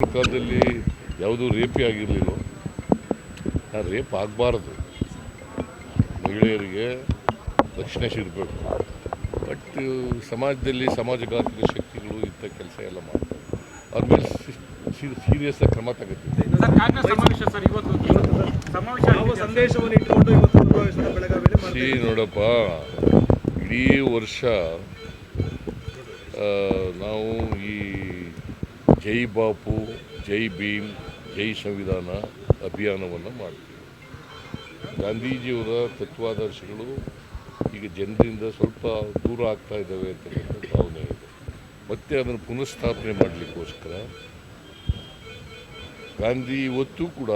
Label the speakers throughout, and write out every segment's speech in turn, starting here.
Speaker 1: ಕಾಲದಲ್ಲಿ ಯಾವುದೂ ರೇಪಿ ಆಗಿರಲಿಲ್ಲ. ಆ ರೇಪ್ ಆಗಬಾರ್ದು. ಮಹಿಳೆಯರಿಗೆ ರಕ್ಷಣೆ ಸಿಗಬೇಕು. ಬಟ್ ಸಮಾಜದಲ್ಲಿ ಸಮಾಜಘಾತಕ ಶಕ್ತಿಗಳು ಇಂಥ ಕೆಲಸ ಎಲ್ಲ ಮಾಡ್ತಾರೆ. ಅವ್ರ ಮೇಲೆ ಸೀರಿಯಸ್ ಆಗಿ ಕ್ರಮ ತಗೋತೀವಿ.
Speaker 2: ಸರ್ ಕಾಂಗ್ರೆಸ್ ಸಮಾವೇಶ ಸರ್ ಇವತ್ತು ಸಮಾವೇಶ
Speaker 3: ಯಾವ ಸಂದೇಶವನ್ನು ಇಟ್ಟುಕೊಂಡು ಇವತ್ತು ಸಮಾವೇಶನ ಬೆಳಗಾವಿಯಲ್ಲಿ
Speaker 1: ಸಿ ನೋಡಪ್ಪ ಇಡೀ ವರ್ಷ ಆ, ನಾವು ಈ ಜೈ ಬಾಪು, ಜೈ ಭೀಮ್, ಜೈ ಸಂವಿಧಾನ ಅಭಿಯಾನವನ್ನು ಮಾಡ್ತೀವಿ. ಗಾಂಧೀಜಿಯವರ ತತ್ವಾದರ್ಶಗಳು ಈಗ ಜನರಿಂದ ಸ್ವಲ್ಪ ದೂರ ಆಗ್ತಾ ಇದ್ದಾವೆ ಅಂತಕ್ಕಂಥ ಭಾವನೆ ಇದೆ. ಮತ್ತೆ ಅದನ್ನು ಪುನಃಸ್ಥಾಪನೆ ಮಾಡಲಿಕ್ಕೋಸ್ಕರ ಗಾಂಧಿ ಇವತ್ತು ಕೂಡ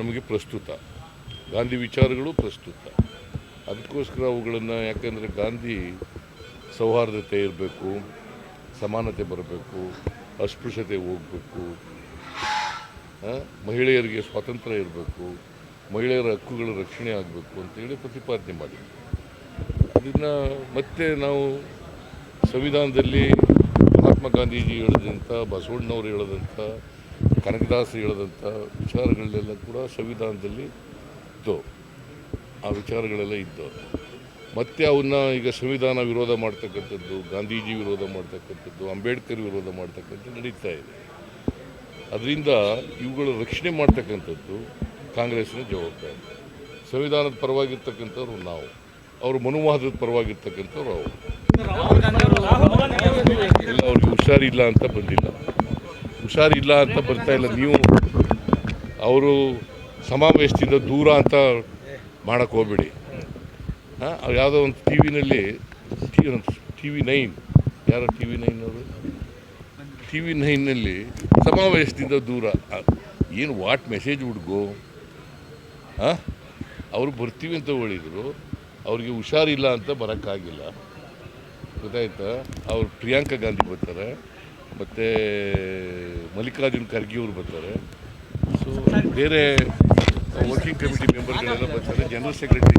Speaker 1: ನಮಗೆ ಪ್ರಸ್ತುತ. ಗಾಂಧಿ ವಿಚಾರಗಳು ಪ್ರಸ್ತುತ. ಅದಕ್ಕೋಸ್ಕರ ಅವುಗಳನ್ನು ಯಾಕೆಂದರೆ ಗಾಂಧಿ ಸೌಹಾರ್ದತೆ ಇರಬೇಕು, ಸಮಾನತೆ ಬರಬೇಕು ಅಸ್ಪೃಶ್ಯತೆ ಹೋಗಬೇಕು. ಮಹಿಳೆಯರಿಗೆ ಸ್ವಾತಂತ್ರ್ಯ ಇರಬೇಕು. ಮಹಿಳೆಯರ ಹಕ್ಕುಗಳ ರಕ್ಷಣೆ ಆಗಬೇಕು ಅಂತೇಳಿ ಪ್ರತಿಪಾದನೆ ಮಾಡಿ ಇದನ್ನು ಮತ್ತೆ ನಾವು ಸಂವಿಧಾನದಲ್ಲಿ ಮಹಾತ್ಮ ಗಾಂಧೀಜಿ ಹೇಳಿದಂಥ, ಬಸವಣ್ಣವರು ಹೇಳದಂಥ ಕನಕದಾಸರು ಹೇಳದಂಥ ವಿಚಾರಗಳನ್ನೆಲ್ಲ ಕೂಡ ಸಂವಿಧಾನದಲ್ಲಿ ಇದ್ದವು. ಆ ವಿಚಾರಗಳೆಲ್ಲ ಇದ್ದು ಮತ್ತೆ ಅವನ್ನ ಈಗ ಸಂವಿಧಾನ ವಿರೋಧ ಮಾಡ್ತಕ್ಕಂಥದ್ದು, ಗಾಂಧೀಜಿ ವಿರೋಧ ಮಾಡ್ತಕ್ಕಂಥದ್ದು, ಅಂಬೇಡ್ಕರ್ ವಿರೋಧ ಮಾಡ್ತಕ್ಕಂಥದ್ದು ನಡೀತಾ ಇದೆ. ಅದರಿಂದ ಇವುಗಳ ರಕ್ಷಣೆ ಮಾಡ್ತಕ್ಕಂಥದ್ದು ಕಾಂಗ್ರೆಸ್ನ ಜವಾಬ್ದಾರಿ. ಸಂವಿಧಾನದ ಪರವಾಗಿರ್ತಕ್ಕಂಥವ್ರು ನಾವು. ಅವರು ಮನುವಾದದ ಪರವಾಗಿರ್ತಕ್ಕಂಥವ್ರು ಅವರು. ಇಲ್ಲ, ಅವ್ರಿಗೆ ಹುಷಾರಿಲ್ಲ ಅಂತ ಬಂದಿಲ್ಲ. ಹುಷಾರಿಲ್ಲ ಅಂತ ಬರ್ತಾ ಇಲ್ಲ, ನೀವು ಅವರು ಸಮಾವೇಶದಿಂದ ದೂರ ಅಂತ ಮಾಡಕ್ಕೆ ಹೋಗ್ಬೇಡಿ. ಹಾಂ? ಯಾವುದೋ ಒಂದು ಟಿ ವಿನಲ್ಲಿ ಟಿ ವಿ ನೈನ್, ಯಾರೋ ಟಿ ವಿ ನೈನ್ ಅವರು? ಟಿ ವಿ ನೈನ್ನಲ್ಲಿ ಸಮಾವೇಶದಿಂದ ದೂರ. ಏನು ವಾಟ್ ಮೆಸೇಜ್ ಹುಡುಗು? ಹಾಂ? ಅವರು ಬರ್ತೀವಿ ಅಂತ ಹೇಳಿದರು, ಅವ್ರಿಗೆ ಹುಷಾರಿಲ್ಲ ಅಂತ ಬರೋಕ್ಕಾಗಿಲ್ಲ. ಗೊತ್ತಾಯ್ತಾ? ಅವರು ಪ್ರಿಯಾಂಕಾ ಗಾಂಧಿ ಬರ್ತಾರೆ, ಮತ್ತು ಮಲ್ಲಿಕಾರ್ಜುನ್ ಖರ್ಗೆ ಅವರು ಬರ್ತಾರೆ. ಸೊ ಬೇರೆ ವರ್ಕಿಂಗ್ ಕಮಿಟಿ ಮೆಂಬರ್ಗಳೆಲ್ಲ ಬರ್ತಾರೆ ಜನರಲ್ ಸೆಕ್ರೆಟರಿ